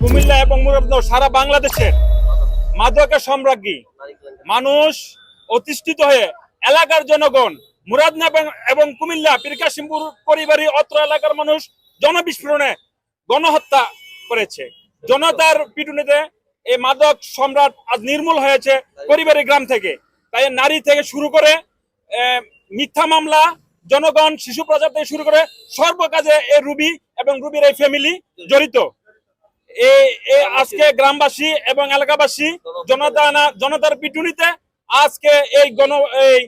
কুমিল্লা এবং মুরাদনগর, সারা বাংলাদেশের মাদকের সম্রাজ্ঞী। মানুষ অতিষ্ঠিত হয়ে এলাকার জনগণ, মুরাদনগর এবং কুমিল্লা পীরকাশিমপুর পরিবারী অত্র এলাকার মানুষ জনবিস্ফোরণে গণহত্যা করেছে। জনতার পিটুনিতে এই মাদক সম্রাট আজ নির্মূল হয়েছে পরিবারের গ্রাম থেকে। তাই নারী থেকে শুরু করে মিথ্যা মামলা, জনগণ, শিশু প্রজার থেকে শুরু করে সর্বকাজে এই রুবি এবং রুবির এই ফ্যামিলি জড়িত। এই আজকে গ্রামবাসী এবং এলাকাবাসী জনতা জনতার পিটুনিতে আজকে এই গণ এই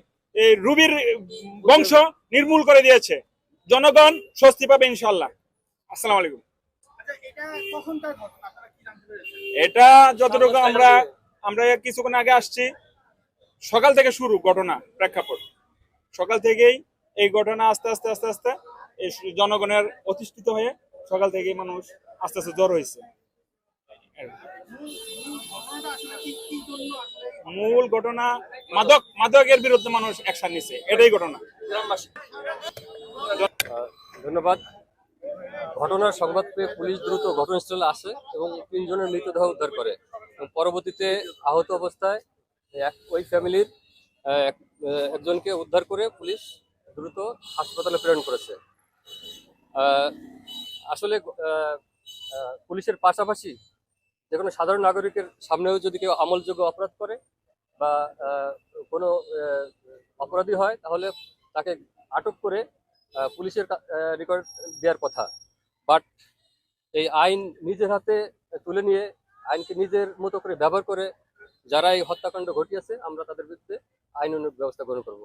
রুবির বংশ নির্মূল করে দিয়েছে। জনগণ স্বস্তি পাবে ইনশাল্লাহ আসসালাম আলাইকুম। আচ্ছা এটা যতটুকু আমরা আমরা কিছুক্ষণ আগে আসছি। সকাল থেকে শুরু ঘটনা প্রেক্ষাপট। সকাল থেকেই এই ঘটনা আস্তে আস্তে আস্তে আস্তে এই জনগণের অতিষ্ঠিত হয়ে সকাল থেকেই মানুষ আস্তে আস্তে জ্বর হয়েছে। মূল ঘটনা, মাদক, মাদকের বিরুদ্ধে মানুষ অ্যাকশন নিছে। এটাই ঘটনা। ধন্যবাদ। ঘটনার সংবাদ পেয়ে পুলিশ দ্রুত ঘটনাস্থলে আসে এবং তিনজনের মৃতদেহ উদ্ধার করে। পরবর্তীতে আহত অবস্থায় ওই ফ্যামিলির একজনকে উদ্ধার করে পুলিশ দ্রুত হাসপাতালে প্রেরণ করেছে। আসলে পুলিশের পাশাপাশি যে কোনো সাধারণ নাগরিকের সামনেও যদি কেউ আমলযোগ্য অপরাধ করে বা কোনো অপরাধী হয়, তাহলে তাকে আটক করে পুলিশের রেকর্ড দেওয়ার কথা। বাট এই আইন নিজের হাতে তুলে নিয়ে, আইনকে নিজের মতো করে ব্যবহার করে যারা এই হত্যাকাণ্ড ঘটিয়েছে, আমরা তাদের বিরুদ্ধে আইন অনুক ব্যবস্থা গ্রহণ করব।